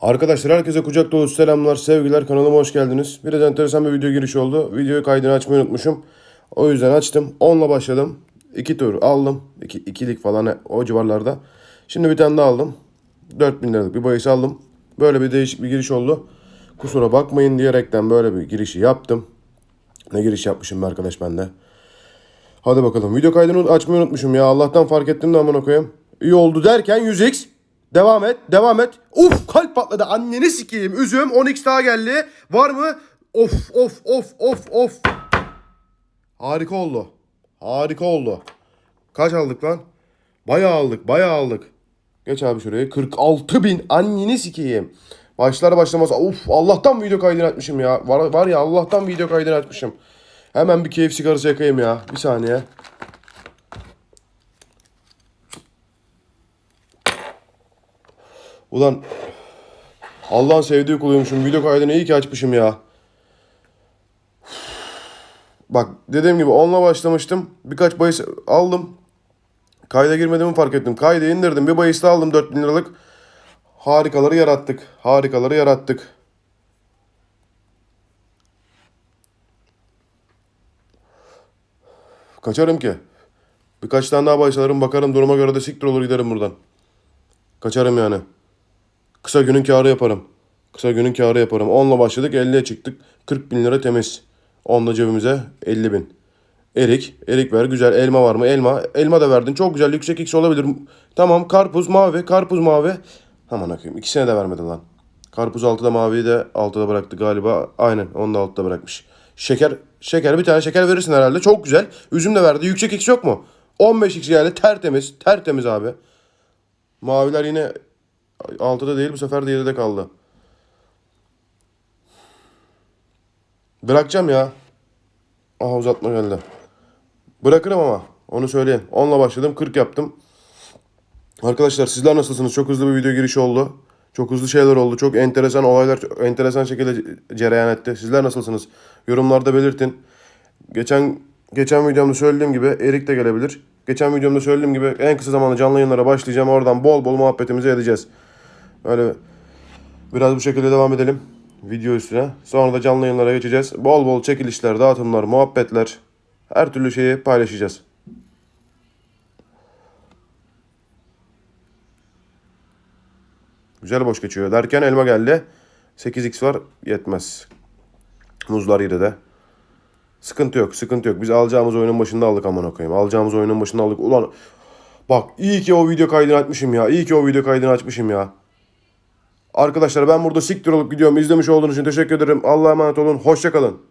Arkadaşlar herkese kucak dolusu selamlar, sevgiler. Kanalıma hoş geldiniz. Biraz enteresan bir video giriş oldu. Videoyu kaydını açmayı unutmuşum. O yüzden açtım. 10'la başladım. 2 tur aldım. 2 iki, ikilik falan o civarlarda. Şimdi bir tane daha aldım. 4000 liralık bir bahis aldım. Böyle bir değişik bir giriş oldu. Kusura bakmayın diyerekten böyle bir girişi yaptım. Ne giriş yapmışım be arkadaş ben de. Hadi bakalım. Video kaydını açmayı unutmuşum ya. Allah'tan fark ettim de aman koyayım. İyi oldu derken 100x. Devam et. Devam et. Uf kalp patladı. Anneni sikeyim. Üzüm 10x daha geldi. Var mı? Of of of of of. Harika oldu. Harika oldu. Kaç aldık lan? Bayağı aldık. Bayağı aldık. Geç abi şuraya. 46 bin. Anneni sikeyim. Başlar başlamaz. Uf Allah'tan video kaydını açmışım ya. Var, var ya Allah'tan video kaydını açmışım. Hemen bir keyif sigarası yakayım ya. Bir saniye. Ulan Allah'ın sevdiği kuluymuşum. Video kaydını iyi ki açmışım ya. Bak dediğim gibi onunla başlamıştım. Birkaç bahis aldım. Kayda girmediğimi fark ettim. Kaydı indirdim. Bir bahis daha aldım 4000 liralık. Harikaları yarattık. Harikaları yarattık. Kaçarım ki. Birkaç tane daha bahis alırım bakarım duruma göre de siktir olur giderim buradan. Kaçarım yani. Kısa günün karı yaparım. Kısa günün karı yaparım. 10'la başladık 50'ye çıktık. 40 bin lira temiz. 10'la cebimize 50 bin. Erik. Erik ver güzel. Elma var mı? Elma. Elma da verdin. Çok güzel. Yüksek X olabilir. Tamam. Karpuz mavi. Karpuz mavi. Aman akıyım. İkisine de vermedin lan. Karpuz 6'da maviyi de 6'da bıraktı galiba. Aynen. Onu da 6'da bırakmış. Şeker. Şeker. Bir tane şeker verirsin herhalde. Çok güzel. Üzüm de verdi. Yüksek X yok mu? 15X geldi. Tertemiz. Tertemiz abi. Maviler yine 6'da değil bu sefer de 7'de kaldı. Bırakacağım ya. Aha uzatma geldi. Bırakırım ama. Onu söyleyeyim. 10'la başladım. 40 yaptım. Arkadaşlar sizler nasılsınız? Çok hızlı bir video girişi oldu. Çok hızlı şeyler oldu. Çok enteresan olaylar enteresan şekilde cereyan etti. Sizler nasılsınız? Yorumlarda belirtin. Geçen geçen videomda söylediğim gibi Erik de gelebilir. Geçen videomda söylediğim gibi en kısa zamanda canlı yayınlara başlayacağım. Oradan bol bol muhabbetimizi edeceğiz. Böyle biraz bu şekilde devam edelim video üstüne. Sonra da canlı yayınlara geçeceğiz. Bol bol çekilişler, dağıtımlar, muhabbetler her türlü şeyi paylaşacağız. Güzel boş geçiyor derken elma geldi. 8x var yetmez. Muzlar yedi de. Sıkıntı yok, sıkıntı yok. Biz alacağımız oyunun başında aldık aman koyayım. Alacağımız oyunun başında aldık. Ulan bak iyi ki o video kaydını açmışım ya. İyi ki o video kaydını açmışım ya. Arkadaşlar ben burada siktir olup gidiyorum. İzlemiş olduğunuz için teşekkür ederim. Allah'a emanet olun. Hoşçakalın.